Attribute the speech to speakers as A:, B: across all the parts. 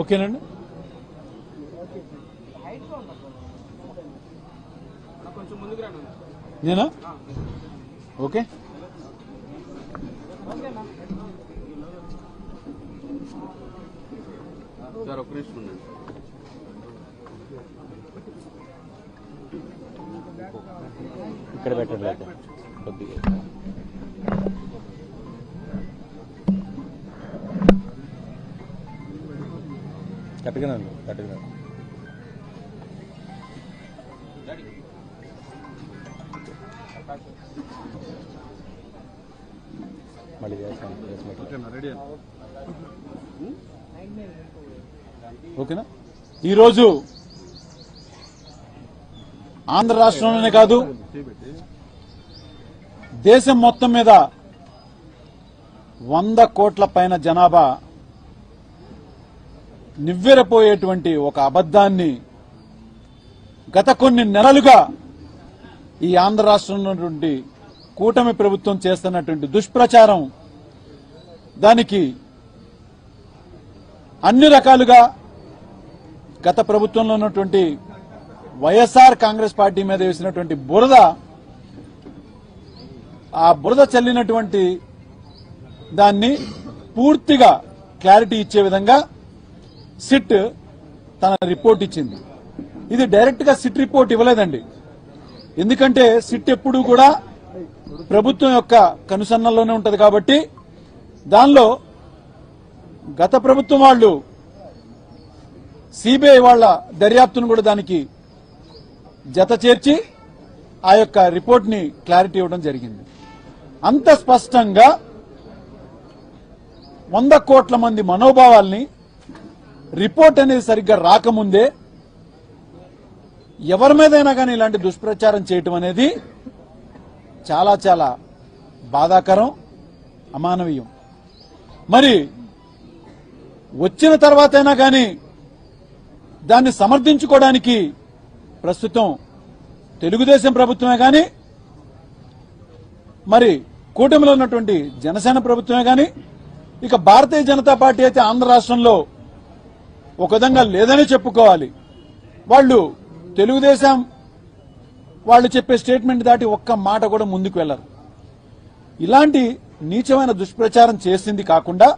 A: ఓకేనండి. నేనా okay.
B: Sir ఒక నిమిషం ఉండండి.
A: ఇక్కడ పెట్టండి కొద్దిగా మళ్ళీ.
B: ఓకేనా?
A: ఈరోజు ఆంధ్ర రాష్ట్రంలోనే కాదు దేశం మొత్తం మీద వంద కోట్ల పైన జనాభా నివ్వెరపోయేటువంటి ఒక అబద్ధాన్ని గత కొన్ని నెలలుగా ఈ ఆంధ్ర రాష్ట్రంలోనటువంటి కూటమి ప్రభుత్వం చేస్తున్నటువంటి దుష్ప్రచారం దానికి అన్ని రకాలుగా గత ప్రభుత్వంలో ఉన్నటువంటి వైఎస్ఆర్ కాంగ్రెస్ పార్టీ మీద వేసినటువంటి బురద ఆ బురద చల్లినటువంటి దాన్ని పూర్తిగా క్లారిటీ ఇచ్చే విధంగా సిట్ తన రిపోర్ట్ ఇచ్చింది. ఇది డైరెక్ట్గా సిట్ రిపోర్ట్ ఇవ్వలేదండి. ఎందుకంటే సిట్ ఎప్పుడూ కూడా ప్రభుత్వం యొక్క కనుసన్నల్లోనే ఉంటది కాబట్టి దానిలో గత ప్రభుత్వం వాళ్ళు సిబిఐ వాళ్ళ దర్యాప్తును కూడా దానికి జత చేర్చి ఆ యొక్క రిపోర్ట్ని క్లారిటీ ఇవ్వడం జరిగింది. అంత స్పష్టంగా వంద కోట్ల మంది మనోభావాల్ని రిపోర్ట్ అనేది సరిగ్గా రాకముందే ఎవరి మీదైనా కానీ ఇలాంటి దుష్ప్రచారం చేయటం అనేది చాలా చాలా బాధాకరం అమానవీయం. మరి వచ్చిన తర్వాతైనా కానీ దాన్ని సమర్థించుకోవడానికి ప్రస్తుతం తెలుగుదేశం ప్రభుత్వమే కానీ మరి కూటమిలో ఉన్నటువంటి జనసేన ప్రభుత్వమే కానీ ఇక భారతీయ జనతా పార్టీ అయితే ఆంధ్ర రాష్ట్రంలో ఒక విధంగా లేదని చెప్పుకోవాలి. వాళ్ళు తెలుగుదేశం వాళ్ళు చెప్పే స్టేట్మెంట్ దాటి ఒక్క మాట కూడా ముందుకు వెళ్ళరు ఇలాంటి నీచమైన దుష్ప్రచారం చేసింది కాకుండా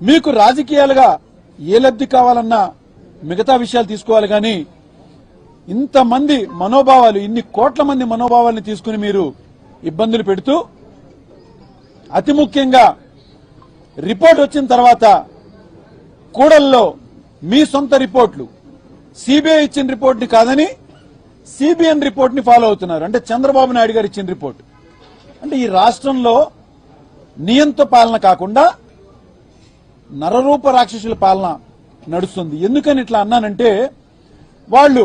A: మీకు రాజకీయాలుగా ఏ లబ్ధి కావాలన్నా మిగతా విషయాలు తీసుకోవాలి కానీ ఇంతమంది మనోభావాలు ఇన్ని కోట్ల మంది మనోభావాలను తీసుకుని మీరు ఇబ్బందులు పెడుతూ అతి ముఖ్యంగా రిపోర్ట్ వచ్చిన తర్వాత కూడల్లో మీ సొంత రిపోర్ట్లు. సిబిఐ ఇచ్చిన రిపోర్ట్ని కాదని సిబిఎన్ రిపోర్ట్ని ఫాలో అవుతున్నారు. అంటే చంద్రబాబు నాయుడు గారు ఇచ్చిన రిపోర్ట్. అంటే ఈ రాష్ట్రంలో నియంత పాలన కాకుండా నరరూప రాక్షసుల పాలన నడుస్తుంది. ఎందుకని ఇట్లా అన్నానంటే వాళ్ళు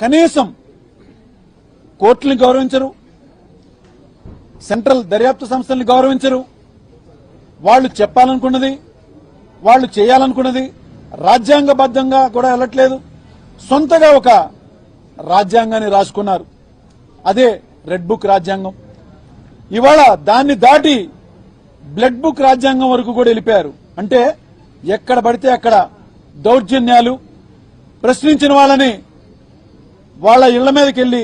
A: కనీసం కోర్టులను గౌరవించరు సెంట్రల్ దర్యాప్తు సంస్థల్ని గౌరవించరు. వాళ్ళు చెప్పాలనుకున్నది వాళ్ళు చేయాలనుకున్నది రాజ్యాంగబద్ధంగా కూడా వెళ్ళట్లేదు. సొంతగా ఒక రాజ్యాంగాన్ని రాసుకున్నారు. అదే రెడ్ బుక్ రాజ్యాంగం. ఇవాళ దాన్ని దాటి బ్లడ్ బుక్ రాజ్యాంగం వరకు కూడా వెళ్ళిపోయారు. అంటే ఎక్కడ పడితే అక్కడ దౌర్జన్యాలు ప్రశ్నించిన వాళ్ళని వాళ్ళ ఇళ్ళ మీదకి వెళ్ళి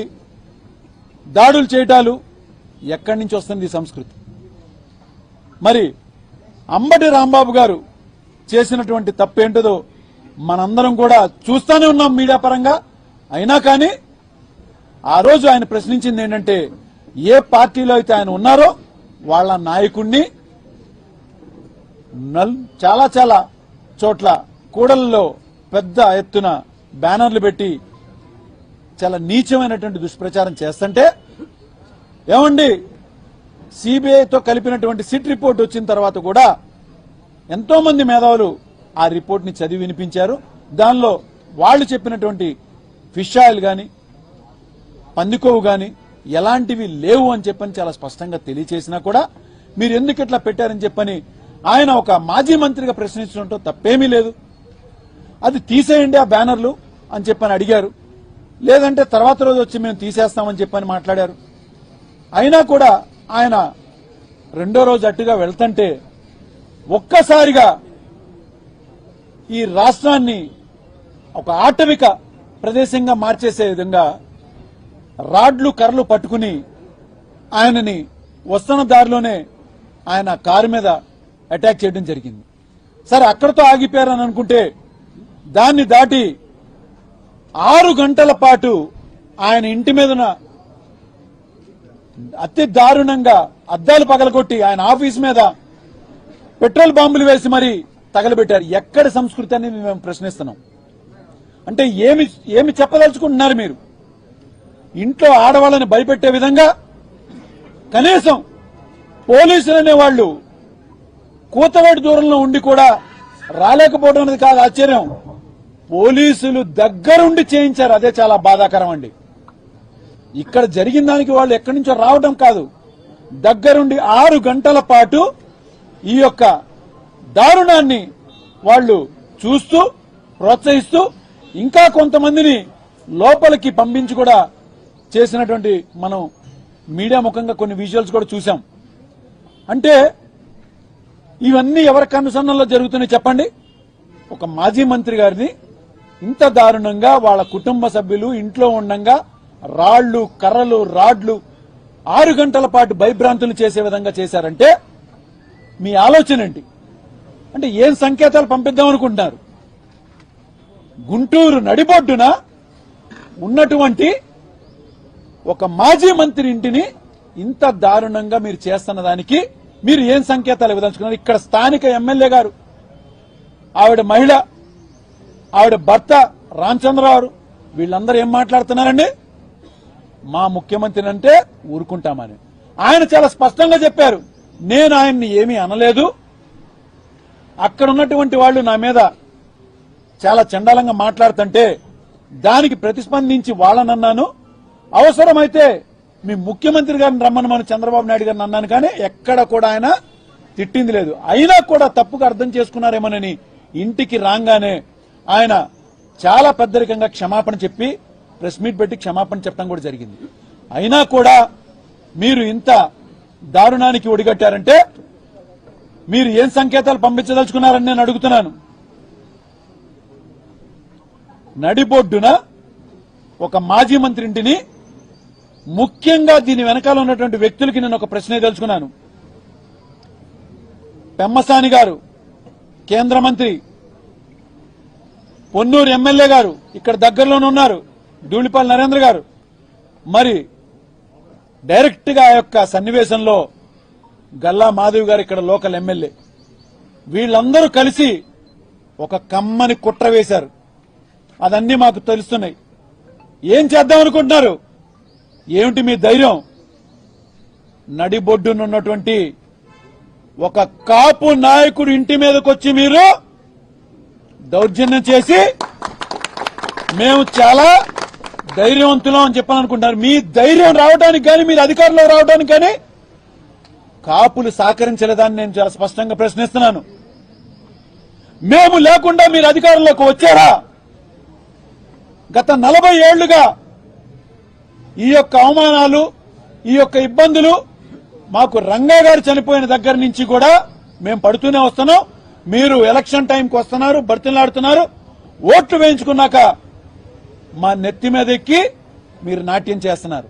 A: దాడులు చేయటాలు ఎక్కడి నుంచి వస్తుంది ఈ సంస్కృతి? మరి అంబటి రాంబాబు గారు చేసినటువంటి తప్పేంటిదో మనందరం కూడా చూస్తానే ఉన్నాం మీడియా పరంగా. అయినా కానీ ఆ రోజు ఆయన ప్రశ్నించింది ఏంటంటే ఏ పార్టీలో అయితే ఆయన ఉన్నారో వాళ్ళ నాయకుణ్ణి నల్ చాలా చాలా చోట్ల కూడలలో పెద్ద ఎత్తున బ్యానర్లు పెట్టి చాలా నీచమైనటువంటి దుష్ప్రచారం చేస్తుంటే ఏమండి సిబిఐతో కలిపినటువంటి సిట్ రిపోర్ట్ వచ్చిన తర్వాత కూడా ఎంతో మంది మేధావులు ఆ రిపోర్ట్ని చదివి వినిపించారు. దానిలో వాళ్ళు చెప్పినటువంటి ఫిష్ ఆయిల్ గాని పందికోవు గాని ఎలాంటివి లేవు అని చెప్పని చాలా స్పష్టంగా తెలియచేసినా కూడా మీరు ఎందుకు ఇట్లా పెట్టారని చెప్పని ఆయన ఒక మాజీ మంత్రిగా ప్రశ్నించడంతో తప్పేమీ లేదు. అది తీసేయండి ఆ బ్యానర్లు అని చెప్పని అడిగారు. లేదంటే తర్వాత రోజు వచ్చి మేము తీసేస్తామని చెప్పని మాట్లాడారు. అయినా కూడా ఆయన రెండో రోజు అట్టుగా వెళ్తుంటే ఒక్కసారిగా ఈ రాష్ట్రాన్ని ఒక ఆటవిక ప్రదేశంగా మార్చేసే విధంగా రాడ్లు కర్రలు పట్టుకుని ఆయనని వస్తున్న దారిలోనే ఆయన కారు మీద అటాక్ చేయడం జరిగింది. సరే అక్కడతో ఆగిపోయారని అనుకుంటే దాన్ని దాటి ఆరు గంటల పాటు ఆయన ఇంటి మీదన అతి దారుణంగా అద్దాలు పగలగొట్టి ఆయన ఆఫీస్ మీద పెట్రోల్ బాంబులు వేసి మరి తగలబెట్టారు. ఎక్కడ సంస్కృతి అని మేము ప్రశ్నిస్తున్నాం. అంటే ఏమి ఏమి చెప్పదలుచుకుంటున్నారు మీరు? ఇంట్లో ఆడవాళ్ళని భయపెట్టే విధంగా కనీసం పోలీసులు అనే వాళ్ళు కూతవేటి దూరంలో ఉండి కూడా రాలేకపోవడం అనేది కాదు ఆశ్చర్యం. పోలీసులు దగ్గరుండి చేయించారు. అదే చాలా బాధాకరం అండి ఇక్కడ జరిగిన దానికి వాళ్ళు ఎక్కడి నుంచో రావడం కాదు. దగ్గరుండి ఆరు గంటల పాటు ఈ యొక్క దారుణాన్ని వాళ్ళు చూస్తూ ప్రోత్సహిస్తూ ఇంకా కొంతమందిని లోపలికి పంపించి కూడా చేసినటువంటి మనం మీడియా ముఖంగా కొన్ని విజువల్స్ కూడా చూసాం అంటే ఇవన్నీ ఎవరి కనుసన్నల్లో జరుగుతున్నాయి చెప్పండి? ఒక మాజీ మంత్రి గారిని ఇంత దారుణంగా వాళ్ళ కుటుంబ సభ్యులు ఇంట్లో ఉండంగా రాళ్ళు కర్రలు రాడ్లు ఆరు గంటల పాటు భయభ్రాంతులు చేసే విధంగా చేశారంటే మీ ఆలోచన ఏంటి? అంటే ఏం సంకేతాలు పంపిద్దాం అనుకుంటున్నారు? గుంటూరు నడిబొడ్డున ఉన్నటువంటి ఒక మాజీ మంత్రి ఇంటిని ఇంత దారుణంగా మీరు చేస్తున్న దానికి మీరు ఏం సంకేతాలు ఇవ్వదలుచుకున్నారు? ఇక్కడ స్థానిక ఎమ్మెల్యే గారు ఆవిడ మహిళ ఆవిడ భర్త రామచంద్రరావు వీళ్ళందరూ ఏం మాట్లాడుతున్నారండి? మా ముఖ్యమంత్రిని అంటే ఊరుకుంటామని. ఆయన చాలా స్పష్టంగా చెప్పారు నేను ఆయన్ని ఏమీ అనలేదు. అక్కడ ఉన్నటువంటి వాళ్ళు నా మీద చాలా చండాలంగా మాట్లాడుతుంటే దానికి ప్రతిస్పందించి వాళ్ళనన్నాను. అవసరమైతే మీ ముఖ్యమంత్రి గారిని రమ్మనమని చంద్రబాబు నాయుడు గారిని అన్నాను కానీ ఎక్కడ కూడా ఆయన తిట్టింది లేదు. అయినా కూడా తప్పుగా అర్థం చేసుకున్నారేమోనని ఇంటికి రాగానే ఆయన చాలా పెద్దరికంగా క్షమాపణ చెప్పి ప్రెస్ మీట్ పెట్టి క్షమాపణ చెప్పడం కూడా జరిగింది. అయినా కూడా మీరు ఇంత దారుణానికి ఒడిగట్టారంటే మీరు ఏం సంకేతాలు పంపించదలుచుకున్నారని నేను అడుగుతున్నాను. నడిబొడ్డున ఒక మాజీ మంత్రి ఇంటిని ముఖ్యంగా దీని వెనకాల ఉన్నటువంటి వ్యక్తులకి నేను ఒక ప్రశ్న తెలుసుకున్నాను. పెమ్మసాని గారు కేంద్ర మంత్రి పొన్నూరు ఎమ్మెల్యే గారు ఇక్కడ దగ్గరలోనే ఉన్నారు. ధూళిపాల్ నరేంద్ర గారు. మరి డైరెక్ట్గా ఆ యొక్క సన్నివేశంలో గల్లా మాధవి గారు ఇక్కడ లోకల్ ఎమ్మెల్యే. వీళ్ళందరూ కలిసి ఒక కమ్మని కుట్ర వేశారు. అదన్నీ మాకు తెలుస్తున్నాయి. ఏం చేద్దాం అనుకుంటున్నారు? ఏమిటి మీ ధైర్యం? నడిబొడ్డునున్నటువంటి ఒక కాపు నాయకుడు ఇంటి మీదకొచ్చి మీరు దౌర్జన్యం చేసి మేము చాలా ధైర్యవంతులం అని చెప్పాలనుకుంటున్నారు. మీ ధైర్యం రావడానికి కానీ మీరు అధికారంలో రావడానికి కానీ కాపులు సహకరించలేదని నేను చాలా స్పష్టంగా ప్రశ్నిస్తున్నాను. మేము లేకుండా మీరు అధికారంలోకి వచ్చారా? గత నలభై ఏళ్ళుగా ఈ యొక్క అవమానాలు ఈ యొక్క ఇబ్బందులు మాకు రంగా గారు చనిపోయిన దగ్గర నుంచి కూడా మేము పడుతూనే వస్తున్నాం. మీరు ఎలక్షన్ టైంకి వస్తున్నారు బర్తిలాడుతున్నారు ఓట్లు వేయించుకున్నాక మా నెత్తి మీద ఎక్కి మీరు నాట్యం చేస్తున్నారు.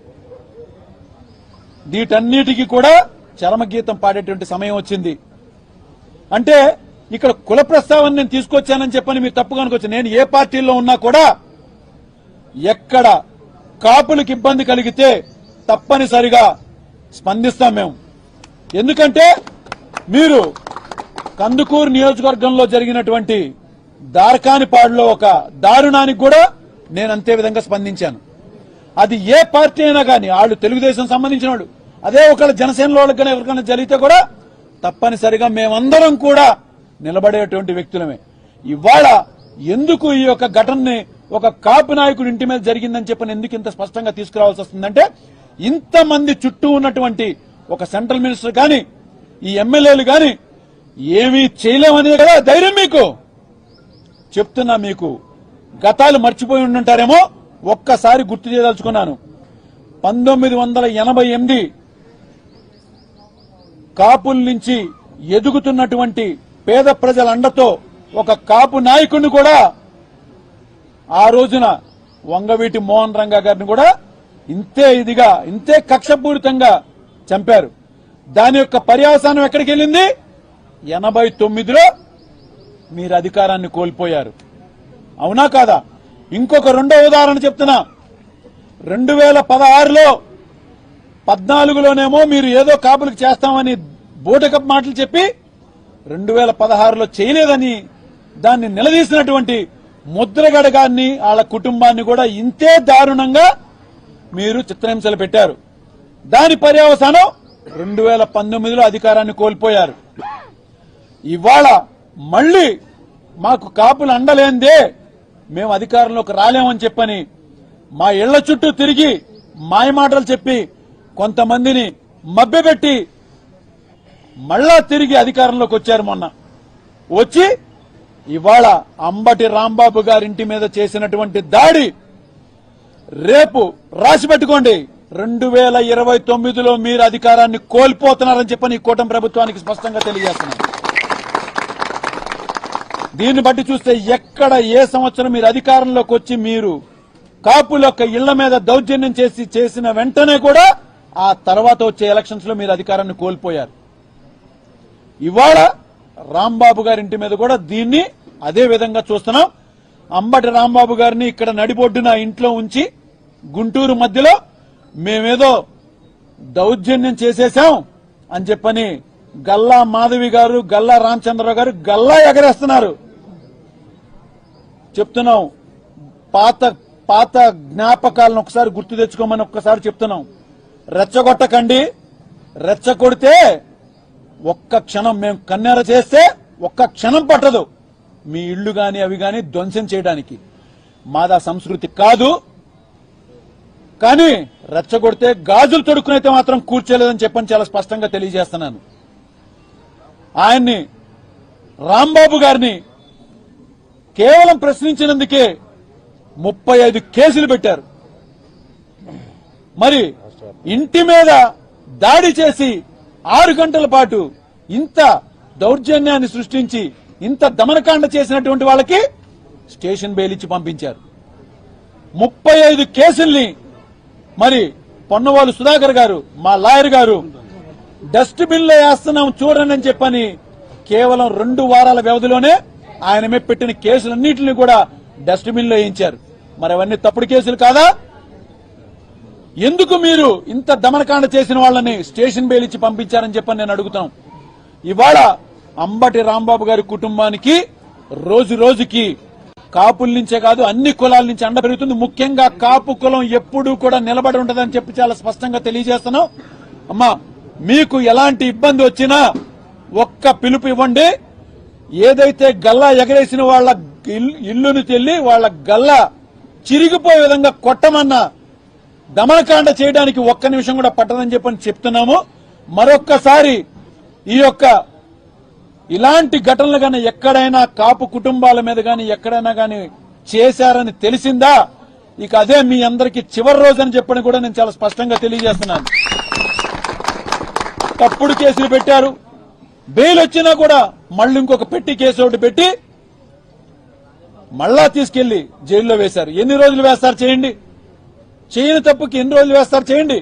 A: వీటన్నిటికీ కూడా చలమగీతం పాడేటువంటి సమయం వచ్చింది. అంటే ఇక్కడ కుల ప్రస్తావన నేను తీసుకొచ్చానని చెప్పని మీరు తప్పుగా అనుకోవచ్చు. నేను ఏ పార్టీలో ఉన్నా కూడా ఎక్కడ కాపులకు ఇబ్బంది కలిగితే తప్పనిసరిగా స్పందిస్తాం మేము. ఎందుకంటే మీరు కందుకూరు నియోజకవర్గంలో జరిగినటువంటి దార్కానిపాడులో ఒక దారుణానికి కూడా నేను అంతే విధంగా స్పందించాను. అది ఏ పార్టీ అయినా కానీ వాళ్ళు తెలుగుదేశం సంబంధించిన వాళ్ళు అదే ఒకళ్ళ జనసేనలో వాళ్ళకి ఎవరికైనా జరిగితే కూడా తప్పనిసరిగా మేమందరం కూడా నిలబడేటువంటి వ్యక్తులమే. ఇవాళ ఎందుకు ఈ యొక్క ఘటనని ఒక కాపు నాయకుడి ఇంటి మీద జరిగిందని చెప్పని ఎందుకు ఇంత స్పష్టంగా తీసుకురావాల్సి వస్తుందంటే ఇంతమంది చుట్టూ ఉన్నటువంటి ఒక సెంట్రల్ మినిస్టర్ కానీ ఈ ఎమ్మెల్యేలు కానీ ఏమీ చేయలేమనేది కదా ధైర్యం మీకు. చెప్తున్నా మీకు. గతాలు మర్చిపోయి ఉండుంటారేమో? ఒక్కసారి గుర్తు చేయదలుచుకున్నాను. పంతొమ్మిది వందల ఎనభై ఎనిమిది కాపుల నుంచి ఎదుగుతున్నటువంటి పేద ప్రజల అండతో ఒక కాపు నాయకుడిని కూడా ఆ రోజున వంగవీటి మోహన్ రంగా గారిని కూడా ఇంతే ఇదిగా ఇంతే కక్షపూరితంగా చంపారు. దాని యొక్క పర్యవసానం ఎక్కడికి వెళ్ళింది ఎనభై తొమ్మిదిలో మీరు అధికారాన్ని కోల్పోయారు. అవునా కాదా? ఇంకొక రెండో ఉదాహరణ చెప్తున్నా. రెండు వేల పదహారులో పద్నాలుగులోనేమో మీరు ఏదో కాపులకు చేస్తామని బూటకప్ మాటలు చెప్పి రెండు వేల పదహారులో చేయలేదని దాన్ని నిలదీసినటువంటి ముద్రగడ గారిని వాళ్ళ కుటుంబాన్ని కూడా ఇంతే దారుణంగా మీరు చిత్రహింసలు పెట్టారు. దాని పర్యవసానం రెండు వేల పంతొమ్మిదిలో అధికారాన్ని కోల్పోయారు. ఇవాళ మళ్ళీ మాకు కాపులు అండలేందే. మేము అధికారంలోకి రాలేమని చెప్పని మా ఇళ్ళ చుట్టూ తిరిగి మాయమాటలు చెప్పి కొంతమందిని మభ్యపెట్టి మళ్ళా తిరిగి అధికారంలోకి వచ్చారు మొన్న. వచ్చి ఇవాళ అంబటి రాంబాబు గారింటి మీద చేసినటువంటి దాడి రేపు రాసి పెట్టుకోండి. రెండు వేల ఇరవై తొమ్మిదిలో మీరు అధికారాన్ని కోల్పోతున్నారని చెప్పని ఈ కూటమి ప్రభుత్వానికి స్పష్టంగా తెలియజేస్తున్నారు దీన్ని బట్టి చూస్తే ఎక్కడ ఏ సంవత్సరం మీరు అధికారంలోకి వచ్చి మీరు కాపుల యొక్క ఇళ్ళ మీద దౌర్జన్యం చేసి చేసిన వెంటనే కూడా ఆ తర్వాత వచ్చే ఎలక్షన్స్లో మీరు అధికారాన్ని కోల్పోయారు. ఇవాళ రాంబాబు గారి ఇంటి మీద కూడా దీన్ని అదే విధంగా చూస్తున్నాం. అంబటి రాంబాబు గారిని ఇక్కడ నడిబొడ్డున ఇంట్లో ఉంచి గుంటూరు మధ్యలో మేమేదో దౌర్జన్యం చేసేసాం అని చెప్పని గల్లా మాధవి గారు గల్లా రామచంద్రరావు గారు గల్లా ఎగరేస్తున్నారు. చెప్తున్నాం. పాత పాత జ్ఞాపకాలను ఒకసారి గుర్తు తెచ్చుకోమని ఒక్కసారి చెప్తున్నాం. రెచ్చగొట్టకండి. రెచ్చగొడితే ఒక్క క్షణం మేము కన్నెర చేస్తే ఒక్క క్షణం పట్టదు. మీ ఇళ్ళు గాని అవి గాని ధ్వంసం చేయడానికి. మాదా సంస్కృతి కాదు. కానీ రెచ్చగొడితే గాజులు తొడుక్కునైతే మాత్రం కూర్చోలేదని చెప్పని చాలా స్పష్టంగా తెలియజేస్తున్నాను. ఆయన్ని రాంబాబు గారిని కేవలం ప్రశ్నించినందుకే ముప్పై ఐదు కేసులు పెట్టారు. మరి ఇంటి మీద దాడి చేసి ఆరు గంటల పాటు ఇంత దౌర్జన్యాన్ని సృష్టించి ఇంత దమనకాండ చేసినటువంటి వాళ్ళకి స్టేషన్ బెయిల్ ఇచ్చి పంపించారు. ముప్పై ఐదు కేసుల్ని మరి పొన్నవాళ్ళు సుధాకర్ గారు మా లాయర్ గారు డస్ట్బిన్లో వేస్తున్నాం చూడండి అని చెప్పని కేవలం రెండు వారాల వ్యవధిలోనే ఆయన మీద పెట్టిన కేసులన్నింటినీ కూడా డస్ట్బిన్లో వేయించారు. మరి అవన్నీ తప్పుడు కేసులు కాదా? ఎందుకు మీరు ఇంత దమనకాండ చేసిన వాళ్ళని స్టేషన్ బెయిల్ ఇచ్చి పంపించారని చెప్పని నేను అడుగుతాం ఇవాళ అంబటి రాంబాబు గారి కుటుంబానికి రోజు రోజుకి కాపుల నుంచే కాదు అన్ని కులాల నుంచి అండ పెరుగుతుంది. ముఖ్యంగా కాపు కులం ఎప్పుడూ కూడా నిలబడి ఉంటదని చెప్పి చాలా స్పష్టంగా తెలియజేస్తున్నాం. అమ్మా మీకు ఎలాంటి ఇబ్బంది వచ్చినా ఒక్క పిలుపు ఇవ్వండి. ఏదైతే గల్లా ఎగరేసిన వాళ్ళ ఇల్లును తెల్లి వాళ్ళ గల్లా చిరిగిపోయే విధంగా కొట్టమన్నా దమనకాండ చేయడానికి ఒక్క నిమిషం కూడా పట్టదని చెప్పని చెప్తున్నాము. మరొక్కసారి ఈ యొక్క ఇలాంటి ఘటనలు కానీ ఎక్కడైనా కాపు కుటుంబాల మీద కానీ ఎక్కడైనా కానీ చేశారని తెలిసిందా? ఇక అదే మీ అందరికి చివరి రోజు అని చెప్పని కూడా నేను చాలా స్పష్టంగా తెలియజేస్తున్నాను. తప్పుడు కేసులు పెట్టారు. బెయిల్ వచ్చినా కూడా మళ్ళీ ఇంకొక పెట్టి కేసు ఒకటి పెట్టి మళ్ళా తీసుకెళ్ళి జైల్లో వేశారు. ఎన్ని రోజులు వేస్తారు చేయండి? చేయని తప్పుకి ఎన్ని రోజులు వేస్తారు చేయండి?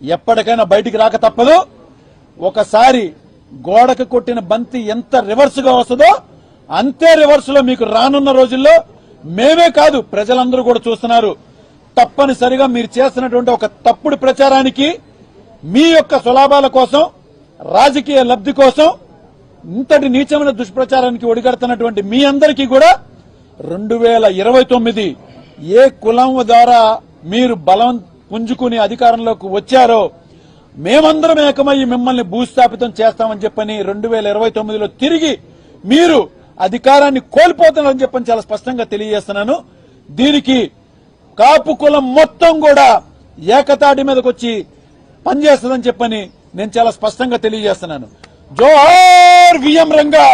A: ఎప్పటికైనా బయటికి రాక తప్పదు. ఒకసారి గోడకు కొట్టిన బంతి ఎంత రివర్స్గా వస్తుందో అంతే రివర్స్లో మీకు రానున్న రోజుల్లో మేమే కాదు ప్రజలందరూ కూడా చూస్తున్నారు. తప్పనిసరిగా మీరు చేస్తున్నటువంటి ఒక తప్పుడు ప్రచారానికి మీ యొక్క సులాభాల కోసం రాజకీయ లబ్ధి కోసం ఇంతటి నీచమైన దుష్ప్రచారానికి ఒడిగడుతున్నటువంటి మీ అందరికీ కూడా రెండు వేల ఇరవై తొమ్మిది ఏ కులం ద్వారా మీరు బలం పుంజుకుని అధికారంలోకి వచ్చారో మేమందరం ఏకమయ్యి మిమ్మల్ని భూస్థాపితం చేస్తామని చెప్పని రెండు వేల ఇరవై తొమ్మిదిలో తిరిగి మీరు అధికారాన్ని కోల్పోతున్నారని చెప్పని చాలా స్పష్టంగా తెలియజేస్తున్నాను. దీనికి కాపు కులం మొత్తం కూడా ఏకతాటి మీదకి వచ్చి పనిచేస్తుందని చెప్పని నేను చాలా స్పష్టంగా తెలియజేస్తున్నాను. జోహార్ విఎం రంగా.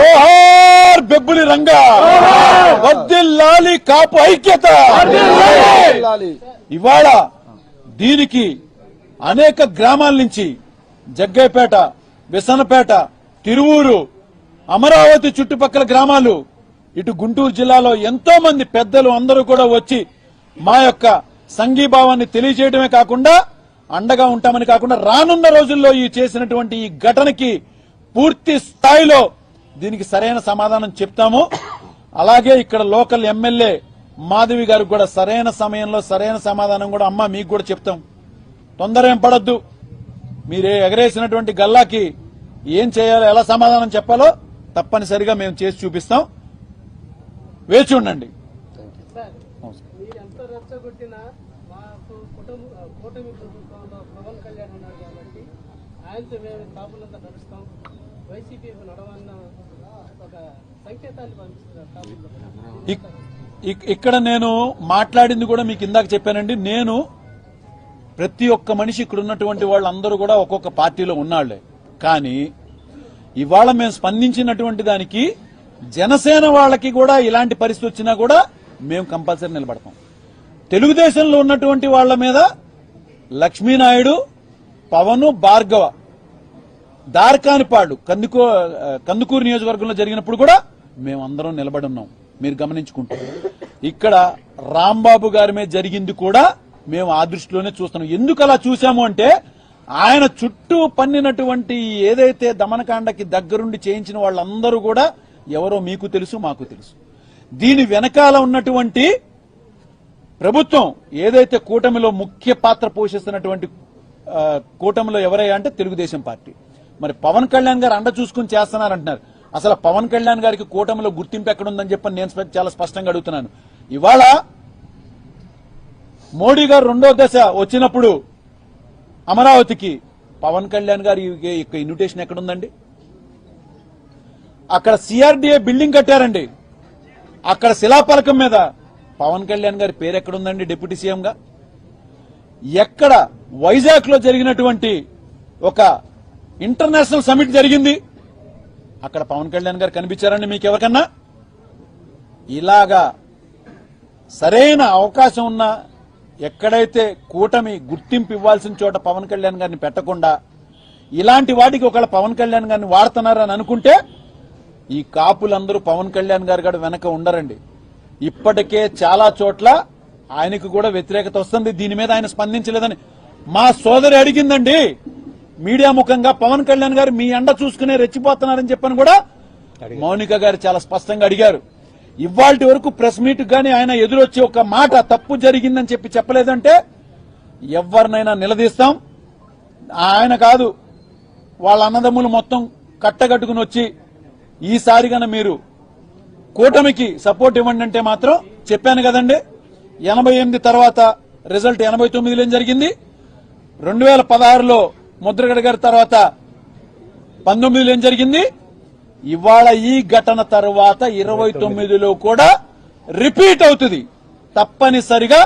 A: జోహార్! బెబ్బులి రంగా. వర్దిల్లాలి కాపు ఐక్యత. ఇవాళ దీనికి అనేక గ్రామాల నుంచి జగ్గైపేట విసనపేట తిరువూరు అమరావతి చుట్టుపక్కల గ్రామాలు ఇటు గుంటూరు జిల్లాలో ఎంతో మంది పెద్దలు అందరూ కూడా వచ్చి మా యొక్క సంఘీభావాన్ని తెలియజేయడమే కాకుండా అండగా ఉంటామని కాకుండా రానున్న రోజుల్లో ఈ చేసినటువంటి ఈ ఘటనకి పూర్తి స్థాయిలో దీనికి సరైన సమాధానం చెప్తాము. అలాగే ఇక్కడ లోకల్ ఎమ్మెల్యే మాధవి గారికి కూడా సరైన సమయంలో సరైన సమాధానం కూడా అమ్మ మీకు కూడా చెప్తాం. తొందర ఏం పడద్దు. మీరే ఎగరేసినటువంటి గల్లాకి ఏం చేయాలో ఎలా సమాధానం చెప్పాలో తప్పనిసరిగా మేము చేసి చూపిస్తాం. వేచి ఉండండి.
C: కొట్టిన మాకు కుటుంబ కూటమి ప్రభుత్వంలో పవన్ కళ్యాణ్ ఉన్నారు కాబట్టి ఆయనతో మేము కాపులంతా నడుస్తాం. వైసీపీ నడవన్న ఒక సంకేతాన్ని పంపిస్తున్నారు
A: ఇక్కడ నేను మాట్లాడింది కూడా మీకు ఇందాక చెప్పానండి. నేను ప్రతి ఒక్క మనిషి ఇక్కడ ఉన్నటువంటి వాళ్ళందరూ కూడా ఒక్కొక్క పార్టీలో ఉన్నాళ్ళే. కానీ ఇవాళ మేము స్పందించినటువంటి దానికి జనసేన వాళ్ళకి కూడా ఇలాంటి పరిస్థితి వచ్చినా కూడా మేము కంపల్సరీ నిలబడతాం. తెలుగుదేశంలో ఉన్నటువంటి వాళ్ళ మీద లక్ష్మీనాయుడు పవను భార్గవ దార్కానిపాడు కందుకూ కందుకూరు నియోజకవర్గంలో జరిగినప్పుడు కూడా మేమందరం నిలబడి ఉన్నాం. మీరు గమనించుకుంటే. ఇక్కడ రాంబాబు గారి మీద జరిగింది కూడా మేము ఆ దృష్టిలోనే చూస్తున్నాం. ఎందుకు అలా చూసాము అంటే ఆయన చుట్టూ పన్నినటువంటి ఏదైతే దమనకాండకి దగ్గరుండి చేయించిన వాళ్ళందరూ కూడా ఎవరో మీకు తెలుసు మాకు తెలుసు. దీని వెనకాల ఉన్నటువంటి ప్రభుత్వం ఏదైతే కూటమిలో ముఖ్య పాత్ర పోషిస్తున్నటువంటి కూటమిలో ఎవరయ్యా అంటే తెలుగుదేశం పార్టీ. మరి పవన్ కళ్యాణ్ గారు అండ చూసుకుని చేస్తున్నారంటున్నారు. అసలు పవన్ కళ్యాణ్ గారికి కూటమిలో గుర్తింపు ఎక్కడుందని చెప్పని నేను చాలా స్పష్టంగా అడుగుతున్నాను. ఇవాళ మోడీ గారు రెండో దశ వచ్చినప్పుడు అమరావతికి పవన్ కళ్యాణ్ గారి యొక్క ఇన్విటేషన్ ఎక్కడుందండి? అక్కడ సిఆర్డీఏ బిల్డింగ్ కట్టారండి. అక్కడ శిలాపలకం మీద పవన్ కళ్యాణ్ గారి పేరు ఎక్కడుందండి డిప్యూటీ సీఎంగా? ఎక్కడ వైజాగ్లో జరిగినటువంటి ఒక ఇంటర్నేషనల్ సమిట్ జరిగింది? అక్కడ పవన్ కళ్యాణ్ గారు కనిపించారండి మీకు ఎవరికన్నా ఇలాగా సరైన అవకాశం ఉన్న ఎక్కడైతే కూటమి గుర్తింపు ఇవ్వాల్సిన చోట పవన్ కళ్యాణ్ గారిని పెట్టకుండా ఇలాంటి వాటికి ఒకవేళ పవన్ కళ్యాణ్ గారిని వాడుతున్నారని అనుకుంటే ఈ కాపులందరూ పవన్ కళ్యాణ్ గారు కూడా వెనక ఉండరండి. ఇప్పటికే చాలా చోట్ల ఆయనకు కూడా వ్యతిరేకత వస్తుంది. దీని మీద ఆయన స్పందించలేదని మా సోదరి అడిగిందండి. మీడియా ముఖంగా పవన్ కళ్యాణ్ గారు మీ అండ చూసుకునే రెచ్చిపోతున్నారని చెప్పని కూడా మౌనిక గారు చాలా స్పష్టంగా అడిగారు. ఇవాల్టి వరకు ప్రెస్ మీట్ గాని ఆయన ఎదురొచ్చి ఒక మాట తప్పు జరిగిందని చెప్పి చెప్పలేదంటే ఎవరినైనా నిలదీస్తాం. ఆయన కాదు వాళ్ళ అన్నదమ్ములు మొత్తం కట్టగట్టుకుని వచ్చి ఈసారి గన మీరు కూటమికి సపోర్ట్ ఇవ్వండి అంటే మాత్రం చెప్పాను కదండి. ఎనభై ఎనిమిది తర్వాత రిజల్ట్ ఎనభై తొమ్మిదిలో జరిగింది? రెండు వేల పదహారులో ముద్రగడ గారి తర్వాత పంతొమ్మిదిలో ఏం జరిగింది? ఇవాళ ఈ ఘటన తర్వాత ఇరవై తొమ్మిదిలో కూడా రిపీట్ అవుతుంది. తప్పనిసరిగా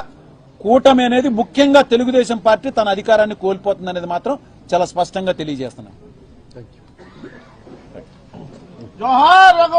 A: కూటమి అనేది ముఖ్యంగా తెలుగుదేశం పార్టీ తన అధికారాన్ని కోల్పోతుంది అనేది మాత్రం చాలా స్పష్టంగా తెలియజేస్తున్నాం.